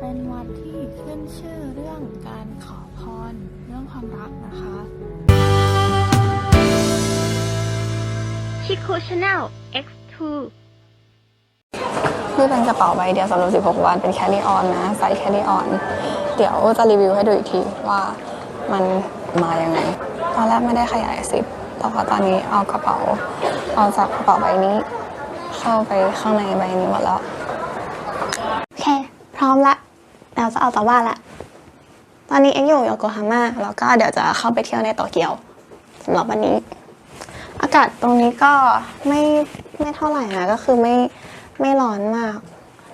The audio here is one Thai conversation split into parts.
เป็นวัดที่ขึ้นชื่อเรื่องการขอพรเรื่องความรักนะคะ Chico Chanel X2 นี่เป็นกระเป๋าใบเดียวสำหรับ 16 วันเป็นแค r รี่ออนนะใส่แค r รี่ออน เดี๋ยวจะรีวิวให้ดูอีกทีว่ามันมายังไง ตอนแรกไม่ได้ขยายซิปแต่ว่าตอนนี้เอากระเป๋า เอาจากกระเป๋าใบนี้ เข้าไปข้างในใบนี้หมดแล้ว โอเค พร้อมละ เราจะเอาต่อบ้านละ ตอนนี้เอ็กอยู่โยโกฮาม่าแล้วก็เดี๋ยวจะเข้าไปเที่ยวในโตเกียวสำหรับวันนี้ อากาศตรงนี้ก็ไม่ไม่เท่าไหร่นะก็คือไม่ไม่ร้อนมาก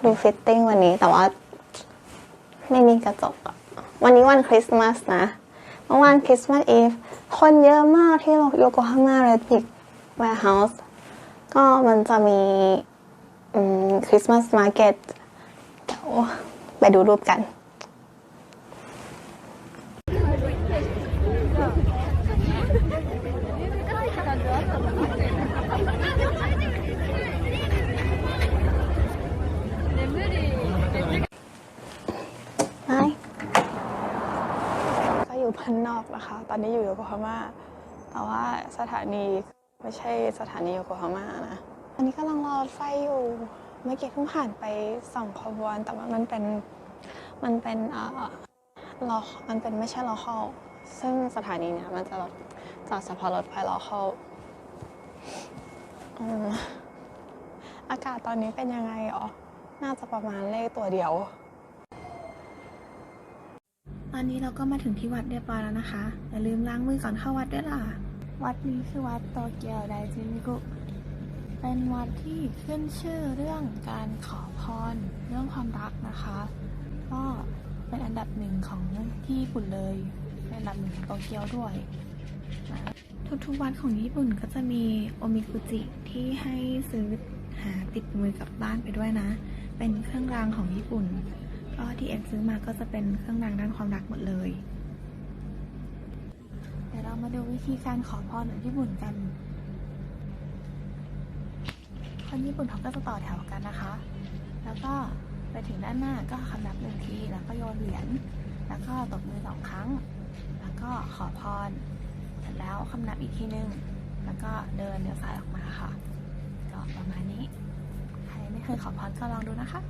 ดูฟิตติ้งวันนี้แต่ว่าไม่มีกระจกวันนี้วันคริสต์มาสนะเมื่อวานคริสต์มาสอีฟคนเยอะมากที่โยโกฮาม่าเรดพิกแวร์เฮาส์ก็มันจะมีคริสต์มาสมาร์เก็ตเดี๋ยว ไปดูรูปกันไปก็อยู่พันนอกนะคะ ตอนนี้อยู่โยโกฮาม่า แต่ว่าสถานีไม่ใช่สถานีโยโกฮาม่านะ อันนี้กำลังรอรถไฟอยู่ เมื่อกี้เพิ่งผ่านไปสองขบวน แต่ว่ามันเป็นมันเป็นเอ่อรอมันเป็นไม่ใช่รอเข้าซึ่งสถานีเนี้ยมันจะจอดเฉพาะรถไฟรอเข้าอืมอากาศตอนนี้เป็นยังไงอ๋อน่าจะประมาณเลขตัวเดียว ตอนนี้เราก็มาถึงที่วัดเรียบร้อยแล้วนะคะ อย่าลืมล้างมือก่อนเข้าวัดด้วยล่ะ วัดนี้คือวัดโตเกียวไดจิมิกุ เป็นวัดที่ขึ้นชื่อเรื่องการขอพรเรื่องความรักนะคะ ก็เป็นอันดับหนึ่งของที่ญี่ปุ่นเลยเป็นอันดับหนึ่งของโตเกียวด้วยทุกๆวัดของญี่ปุ่นก็จะมีโอมิกุจิที่ให้ซื้อหาติดมือกลับบ้านไปด้วยนะ เป็นเครื่องรางของญี่ปุ่น ก็ที่เอ็กซื้อมาก็จะเป็นเครื่องรางด้านความรักหมดเลย เดี๋ยวเรามาดูวิธีการขอพรของญี่ปุ่นกัน คนญี่ปุ่นเขาก็จะต่อแถวกันนะคะ แล้วก็ไปถึงด้านหน้าก็คำนับหนึ่งที แล้วก็โยนเหรียญ แล้วก็ตบมือสองครั้ง แล้วก็ขอพร เสร็จแล้วคำนับอีกทีนึง แล้วก็เดินเลี้ยวซ้ายออกมาค่ะ ก็ประมาณนี้ ใครไม่เคยขอพรก็ลองดูนะคะ